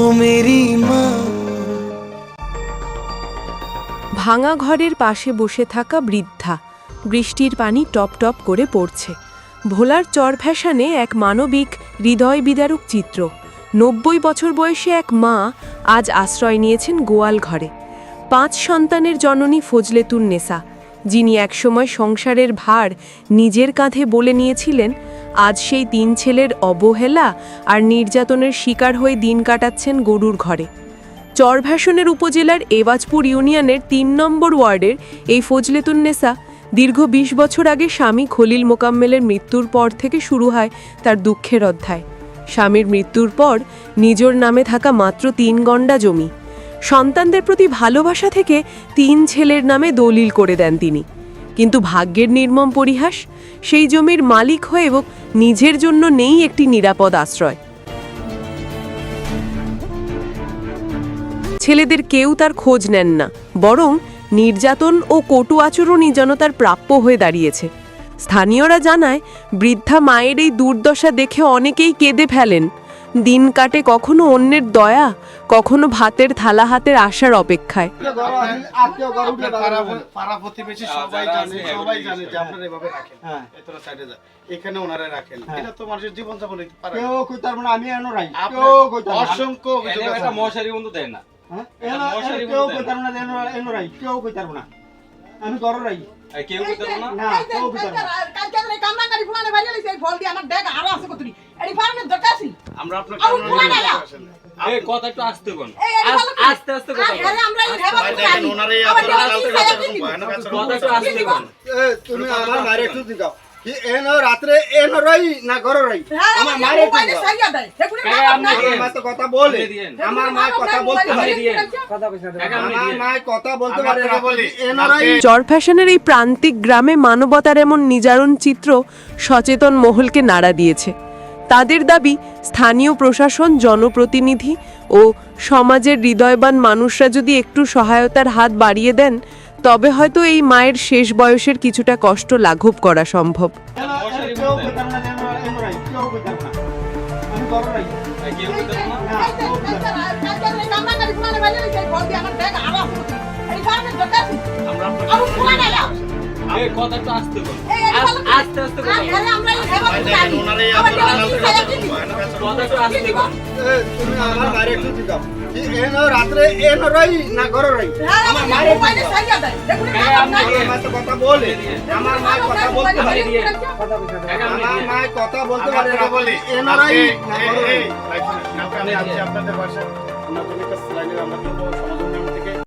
ও Mary মা। ভাঙা ঘরের পাশে বসে থাকা বৃদ্ধা বৃষ্টির পানি টপ টপ করে পড়ছে। ভোলার চরফ্যাশানে এক মানবিক হৃদয় বিদারক চিত্র। নব্বই বছর বয়সে এক মা আজ আশ্রয় নিয়েছেন গোয়াল ঘরে। পাঁচ সন্তানের জননী ফজলেতুন নেশা যিনি একসময় সংসারের ভার নিজের কাঁধে বলে নিয়েছিলেন, আজ সেই তিন ছেলের অবহেলা আর নির্যাতনের শিকার হয়ে দিন কাটাচ্ছেন গরুর ঘরে। চরভাসনের উপজেলার এবাজপুর ইউনিয়নের তিন নম্বর ওয়ার্ডের এই ফজলেতুন্নেসা দীর্ঘ ২০ বছর আগে স্বামী খলিল মোকাম্মেলের মৃত্যুর পর থেকে শুরু হয় তার দুঃখের অধ্যায়। স্বামীর মৃত্যুর পর নিজের নামে থাকা মাত্র তিন গণ্ডা জমি। সন্তানদের প্রতি ভালোবাসা থেকে তিন ছেলের নামে দলিল করে দেন তিনি। কিন্তু ভাগ্যের নির্মম পরিহাস, সেই জমির মালিক হয়ে এবং নিজের জন্য নেই একটি নিরাপদ আশ্রয়। ছেলেদের কেউ তার খোঁজ নেন না, বরং নির্যাতন ও কটু আচরণই যেন তার প্রাপ্য হয়ে দাঁড়িয়েছে। স্থানীয়রা জানায়, বৃদ্ধা মায়ের এই দুর্দশা দেখে অনেকেই কেঁদে ফেলেন। দিন কাটে কখনো অন্যের দয়া কখনো ভাতের থালা হাতের আশার অপেক্ষায়। হ্যাঁ। হ্যাঁ। মানে আমি রাই কেউ না। দেয় হ্যাঁ? আর আমরা আপনার কথা একটু আস্তে করে। আস্তে আস্তে কথা বল। আচরণ কথা একটু। আস্তে কোন তুমি আমার মারে একটু দিগাও কি এনো রাত্রে এনো রাই না গরু রাই? আমার মারে আমার তো কথা বলে। আমার মা কথা বলতে পারে আমার মা কথা বলতে পারে আপনাকে বলি, এনো রাই। চর ফ্যাশনের এই প্রান্তিক গ্রামে মানবতার এমন নিজারণ চিত্র সচেতন মহলকে নাড়া দিয়েছে। তাদের দাবি স্থানীয় প্রশাসন জনপ্রতিনিধি ও সমাজের হৃদয়বান মানুষরা যদি একটু সহায়তার হাত বাড়িয়ে দেন তবে হয়তো এই মায়ের শেষ বয়সের কিছুটা কষ্ট লাঘব করা সম্ভব। আস্তে। আস্তে এ, রাত্রে এনো রাই না গরু রাই আমার। তো কথা বলে আমার মা কথা বলতে পারে আমার দিয়েন। মা কথা বলতে পারে আপনাকে বলি, কালকে- না রাই আমরা